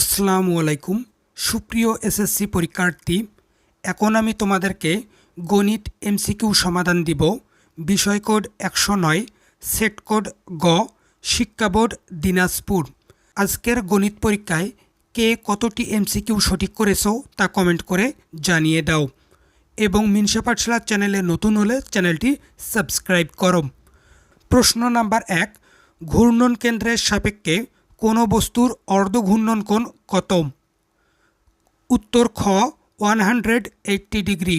আসসালামু আলাইকুম। সুপ্রিয় এসএসসি পরীক্ষার্থী, এখন আমি তোমাদেরকে গণিত এমসিকিউ সমাধান দিব। বিষয় কোড একশো নয়, সেট কোড গ, শিক্ষা বোর্ড দিনাজপুর। আজকের গণিত পরীক্ষায় কে কতটি এমসিকিউ সঠিক করেছ তা কমেন্ট করে জানিয়ে দাও। এবং মিনসা পাঠশালা চ্যানেলে নতুন হলে চ্যানেলটি সাবস্ক্রাইব করো। প্রশ্ন নাম্বার এক, ঘূর্ণন কেন্দ্রের সাপেক্ষে কোনো বস্তুর অর্ধ ঘূর্ণন কোণ কত উত্তর খ ওয়ান হান্ড্রেড এইট্টি ডিগ্রি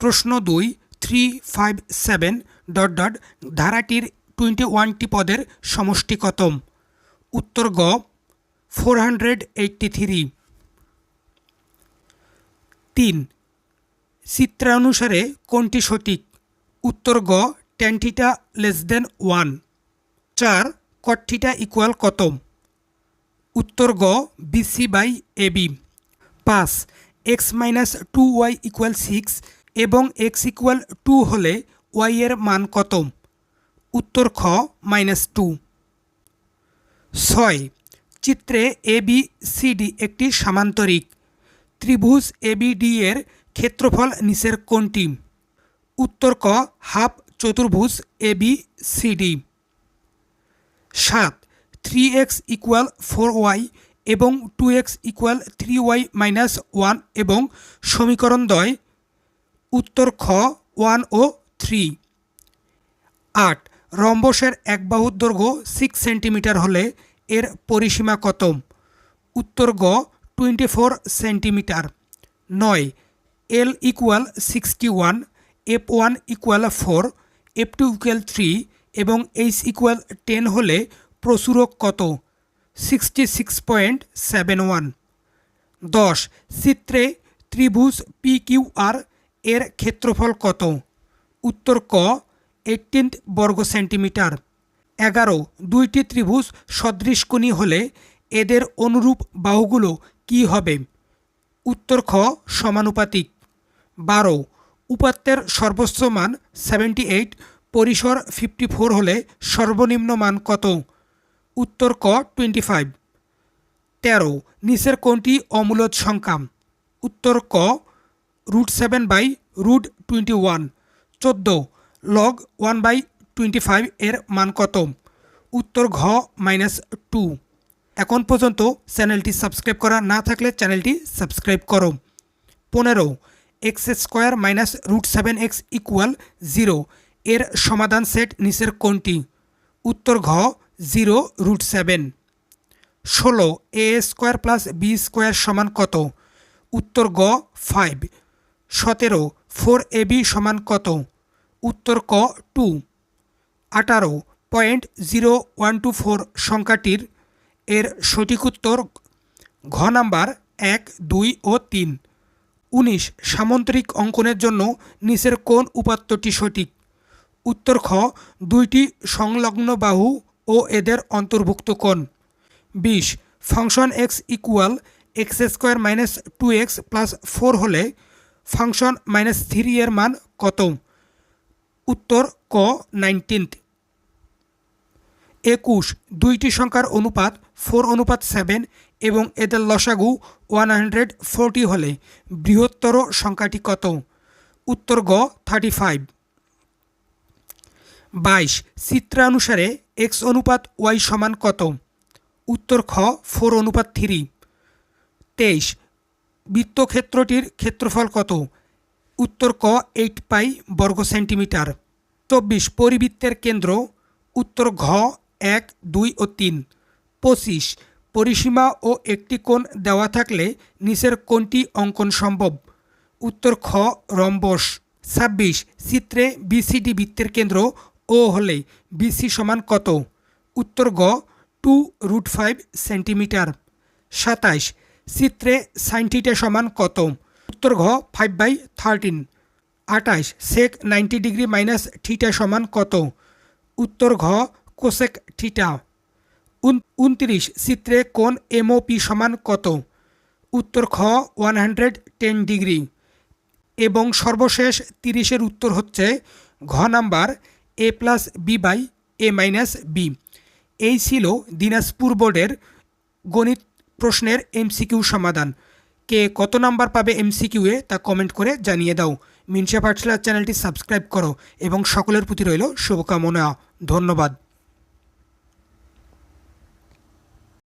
প্রশ্ন দুই three five seven dot dot ধারাটির twenty ওয়ানটি পদের সমষ্টি কত উত্তর গ ফোর হান্ড্রেড এইট্টি থ্রি তিন, চিত্রানুসারে কোনটি সঠিক? উত্তর গ ten theta less then one চার কটথিটা ইকুয়াল কত উত্তর গ বিসি বাই এবি পাঁচ x minus two y equal six এবং এক্স ইকুয়াল টু হলে ওয়াই এর মান কত? উত্তর খ মাইনাস টু ছয়, চিত্রে এ বি সি ডি একটি সামান্তরিক। ত্রিভুজ এবিডি এর ক্ষেত্রফল নিচের কোনটি? উত্তর ক হাফ চতুর্ভুজ এ বি সি ডি সাত three x equal four y এবং two x equal three y minus one এবং সমীকরণ দয়, উত্তর খ ওয়ান ও থ্রি আট, রম্বসের এক বাহুর দৈর্ঘ্য সিক্স সেন্টিমিটার হলে এর পরিসীমা কত? উত্তর গ টোয়েন্টি ফোর সেন্টিমিটার নয় L equal sixty one F one equal four F two equal three এবং এইচ ইকুয়াল টেন হলে প্রচুরক কত? Sixty six point seven one দশ, চিত্রে ত্রিভুজ পি কিউ আর এর ক্ষেত্রফল কত? উত্তর ক এইটিন বর্গ সেন্টিমিটার। এগারো, দুইটি ত্রিভুজ সদৃশকোণী হলে এদের অনুরূপ বাহুগুলো কি হবে? উত্তর খ, সমানুপাতিক। বারো, উপাত্তের সর্বোচ্চ মান সেভেন্টি এইট পরিসর ফিফটি ফোর হলে সর্বনিম্ন মান কত? উত্তর ক টোয়েন্টি ফাইভ তেরো, নিচের কোনটি অমূলদ সংখ্যা উত্তর ক root seven by root twenty one চোদ্দ log one by twenty five এর মান কত? উত্তর ঘ মাইনাস টু এখন পর্যন্ত চ্যানেলটি সাবস্ক্রাইব করা না থাকলে চ্যানেলটি সাবস্ক্রাইব করো। পনেরো x square minus root seven x equal zero এর সমাধান সেট নিচের কোনটি? উত্তর ঘ জিরো রুট সেভেন ষোলো A square plus B square সমান কত? উত্তর গ ফাইভ সতেরো ফোর এ বি সমান কত? উত্তর ক টু আঠারো point zero one two four সংখ্যাটির এর সঠিক উত্তর ঘ নাম্বার এক, দুই ও তিন। উনিশ, সামন্তরিক অঙ্কনের জন্য নিচের কোন উপাত্তটি সঠিক? উত্তর খ, দুইটি সংলগ্ন বাহু ও এদের অন্তর্ভুক্ত কোণ। বিশ, function x equal x square minus two x plus four হলে ফাংশন মাইনাস থ্রি এর মান কত? উত্তর, ক নাইনটিন্থ একুশ, দুইটি সংখ্যার অনুপাত ফোর অনুপাত সেভেন এবং এদের লসাগু ওয়ান হান্ড্রেড ফোরটি হলে বৃহত্তর সংখ্যাটি কত? উত্তর, গ থার্টি ফাইভ বাইশ, চিত্রানুসারে এক্স অনুপাত ওয়াই সমান কত? উত্তর খ ফোর অনুপাত থ্রি তেইশ, বৃত্তক্ষেত্রটির ক্ষেত্রফল কত? উত্তর ক এইট পাই বর্গ সেন্টিমিটার। চব্বিশ, পরিবৃত্তের কেন্দ্র, উত্তর ঘ, এক, দুই ও তিন। পঁচিশ, পরিসীমা ও একটি কোণ দেওয়া থাকলে নিচের কোনটি অঙ্কন সম্ভব। উত্তর খ, রম্বস। ছাব্বিশ, চিত্রে বিসিডি বৃত্তের কেন্দ্র ও হলে বিসি সমান কত? উত্তর গ, টু রুট ফাইভ সেন্টিমিটার। সাতাইশ, চিত্রে সাইন থিটা সমান কত? উত্তর ঘ, five by thirteen. আটাইশ sec ninety degree minus theta সমান কত? উত্তর ঘ, কোসেক থিটা। উনত্রিশ, চিত্রে কোন এমওপি সমান কত? উত্তর খ, ওয়ান হান্ড্রেড টেন ডিগ্রি। এবং সর্বশেষ তিরিশের উত্তর হচ্ছে ঘ number A plus B by A minus B এই ছিল দিনাজপুর বোর্ডের গণিত প্রশ্নের এমসিকিউ সমাধান। কে কত নাম্বার পাবে এমসিকিউয়ে তা কমেন্ট করে জানিয়ে দাও। মিনসা পাঠশালার চ্যানেলটি সাবস্ক্রাইব করো এবং সকলের প্রতি রইল শুভকামনা। ধন্যবাদ।